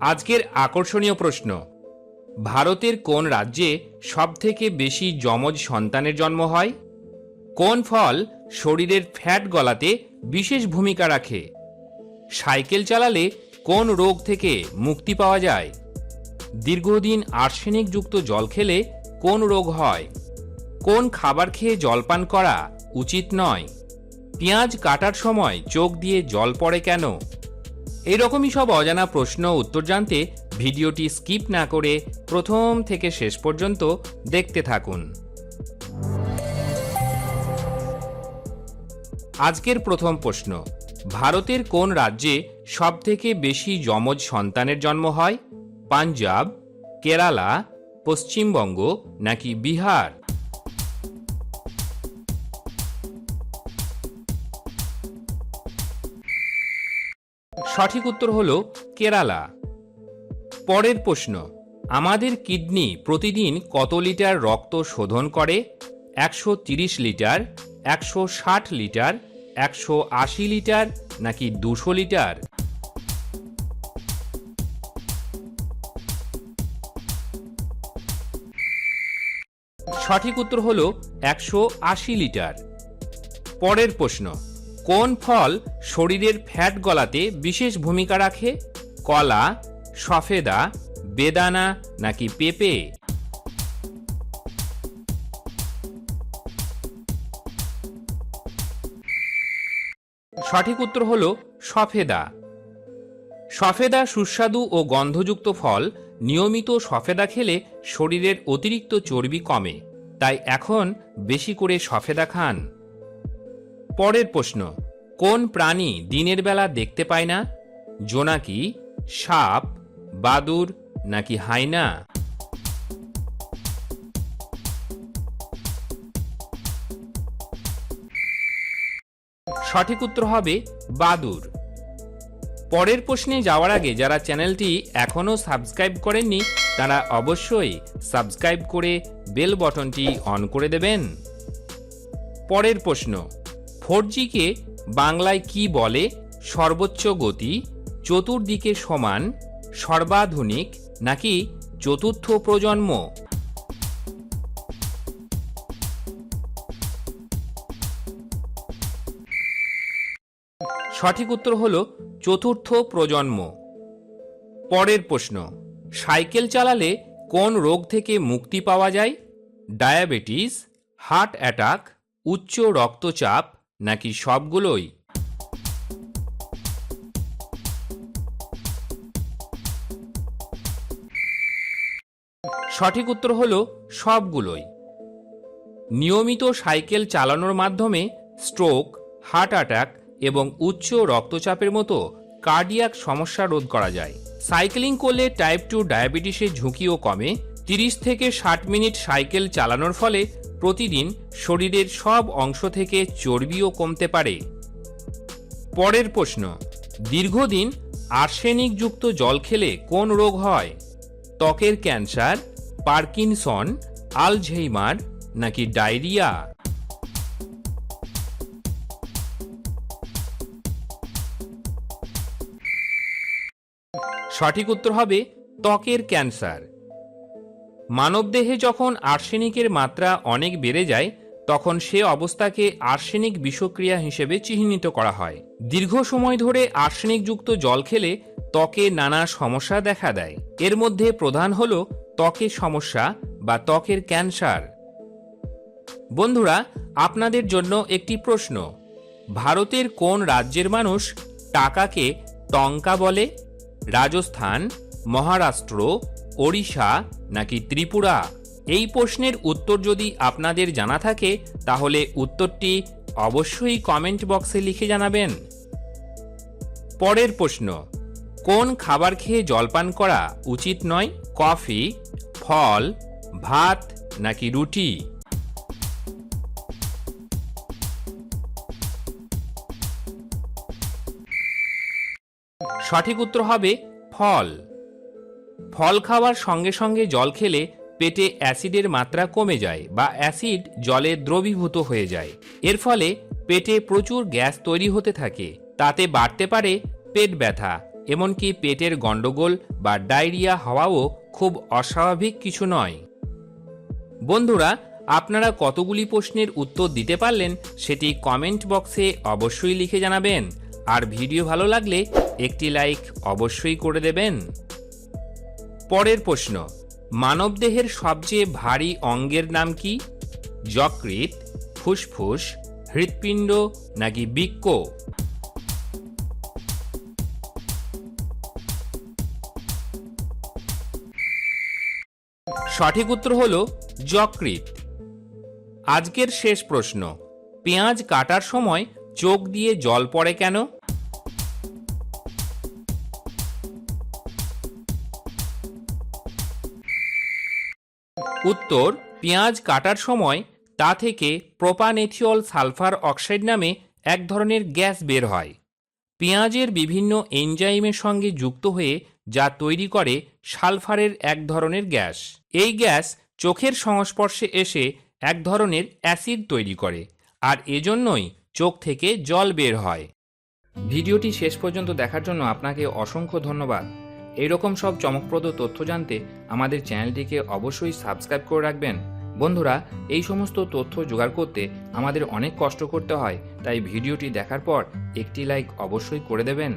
আজকের আকর্ষণীয় প্রশ্ন। ভারতের কোন রাজ্যে সবথেকে বেশি যমজ সন্তানের জন্ম হয়? কোন ফল শরীরের ফ্যাট গলাতে বিশেষ ভূমিকা রাখে? সাইকেল চালালে কোন রোগ থেকে মুক্তি পাওয়া যায়? দীর্ঘদিন আর্সেনিকযুক্ত জল খেলে কোন রোগ হয়? কোন খাবার খেয়ে জলপান করা উচিত নয়? পেঁয়াজ কাটার সময় চোখ দিয়ে জল পড়ে কেন? এরকমই সব অজানা প্রশ্ন উত্তর জানতে ভিডিওটি স্কিপ না করে প্রথম থেকে শেষ পর্যন্ত দেখতে থাকুন। আজকের প্রথম প্রশ্ন, ভারতের কোন রাজ্যে সবথেকে বেশি যমজ সন্তানের জন্ম হয়? পাঞ্জাব, কেরালা, পশ্চিমবঙ্গ নাকি বিহার? সঠিক উত্তর হল কেরালা। পরের প্রশ্ন, আমাদের কিডনি প্রতিদিন কত লিটার রক্ত শোধন করে? একশো লিটার, একশো ষাট লিটার, একশো আশি লিটার নাকি দুশো লিটার? সঠিক উত্তর হল একশো আশি লিটার। পরের প্রশ্ন কোন ফল শরীরের ফ্যাট গলাতে বিশেষ ভূমিকা রাখে? কলা, সফেদা, বেদানা নাকি পেঁপে? সঠিক উত্তর হল সফেদা। সফেদা সুস্বাদু ও গন্ধযুক্ত ফল, নিয়মিত সফেদা খেলে শরীরের অতিরিক্ত চর্বি কমে, তাই এখন বেশি করে সফেদা খান। পরের প্রশ্ন, কোন প্রাণী দিনের বেলা দেখতে পায় না? জোনাকি সাপ, বাদুর, নাকি হাইনা সঠিক উত্তর হবে বাদুর। পরের প্রশ্নে যাওয়ার আগে যারা চ্যানেলটি এখনও সাবস্ক্রাইব করেননি, তারা অবশ্যই সাবস্ক্রাইব করে বেল বটনটি অন করে দেবেন। পরের প্রশ্ন ফোর কে বাংলায় কি বলে? সর্বোচ্চ গতি, চতুর্দিকে সমান, সর্বাধুনিক, নাকি চতুর্থ প্রজন্ম? সঠিক উত্তর হল চতুর্থ প্রজন্ম। পরের প্রশ্ন, সাইকেল চালালে কোন রোগ থেকে মুক্তি পাওয়া যায়? ডায়াবেটিস, হার্ট অ্যাটাক, উচ্চ রক্তচাপ নাকি সবগুলোই? সঠিক উত্তর হল সবগুলোই। নিয়মিত সাইকেল চালানোর মাধ্যমে স্ট্রোক, হার্ট অ্যাটাক এবং উচ্চ রক্তচাপের মতো কার্ডিয়াক সমস্যা রোধ করা যায়। সাইক্লিং করলে টাইপ টু ডায়াবেটিসের ঝুঁকিও কমে। তিরিশ থেকে ষাট মিনিট সাইকেল চালানোর ফলে প্রতিদিন শরীরের সব অংশ থেকে চর্বিও কমতে পারে। পরের প্রশ্ন, দীর্ঘদিন আর্সেনিকযুক্ত জল খেলে কোন রোগ হয়? ত্বকের ক্যান্সার, পার্কিনসন, আলঝেইমার নাকি ডায়রিয়া? সঠিক উত্তর হবে ত্বকের ক্যান্সার। মানবদেহে যখন আর্সেনিকের মাত্রা অনেক বেড়ে যায়, তখন সে অবস্থাকে আর্সেনিক বিষক্রিয়া হিসেবে চিহ্নিত করা হয়। দীর্ঘ সময় ধরে আর্সেনিকযুক্ত জল খেলে ত্বকে নানা সমস্যা দেখা দেয়। এর মধ্যে প্রধান হল ত্বকের সমস্যা বা ত্বকের ক্যান্সার। বন্ধুরা, আপনাদের জন্য একটি প্রশ্ন। ভারতের কোন রাজ্যের মানুষ টাকাকে টঙ্কা বলে? রাজস্থান, মহারাষ্ট্র ওড়িশা নাকি ত্রিপুরা? এই প্রশ্নের উত্তর যদি আপনাদের জানা থাকে, তাহলে উত্তরটি অবশ্যই কমেন্ট বক্সে লিখে জানাবেন। পরের প্রশ্ন, কোন খাবার খেয়ে জলপান করা উচিত নয়, কফি, ফল, ভাত নাকি রুটি? সঠিক উত্তর হবে ফল। ফল খাওয়ার সঙ্গে সঙ্গে জল খেলে পেটে অ্যাসিডের মাত্রা কমে যায় বা অ্যাসিড জলে দ্রবীভূত হয়ে যায়। এর ফলে পেটে প্রচুর গ্যাস তৈরি হতে থাকে। তাতে বাড়তে পারে পেট ব্যথা, এমনকি পেটের গণ্ডগোল বা ডায়রিয়া হওয়াও খুব অস্বাভাবিক কিছু নয়। বন্ধুরা, আপনারা কতগুলি প্রশ্নের উত্তর দিতে পারলেন সেটি কমেন্ট বক্সে অবশ্যই লিখে জানাবেন। আর ভিডিও ভালো লাগলে একটি লাইক অবশ্যই করে দেবেন। পরের প্রশ্ন, মানবদেহের সবচেয়ে ভারী অঙ্গের নাম কি? যকৃৎ, ফুসফুস, হৃৎপিণ্ড নাকি বৃক্ক? সঠিক উত্তর হল যকৃৎ। আজকের শেষ প্রশ্ন, পেঁয়াজ কাটার সময় চোখ দিয়ে জল পড়ে কেন? উত্তর, পেঁয়াজ কাটার সময় তা থেকে প্রোপানেথিওল সালফার অক্সাইড নামে এক ধরনের গ্যাস বের হয়। পেঁয়াজের বিভিন্ন এনজাইমের সঙ্গে যুক্ত হয়ে যা তৈরি করে সালফারের এক ধরনের গ্যাস। এই গ্যাস চোখের সংস্পর্শে এসে এক ধরনের অ্যাসিড তৈরি করে আর এজন্যই চোখ থেকে জল বের হয়। ভিডিওটি শেষ পর্যন্ত দেখার জন্য আপনাকে অসংখ্য ধন্যবাদ। এইরকম সব চমকপ্রদ তথ্য জানতে আমাদের চ্যানেলটিকে অবশ্যই সাবস্ক্রাইব করে রাখবেন। বন্ধুরা, এই সমস্ত তথ্য জোগাড় করতে আমাদের অনেক কষ্ট করতে হয়, তাই ভিডিওটি দেখার পর একটি লাইক অবশ্যই করে দেবেন।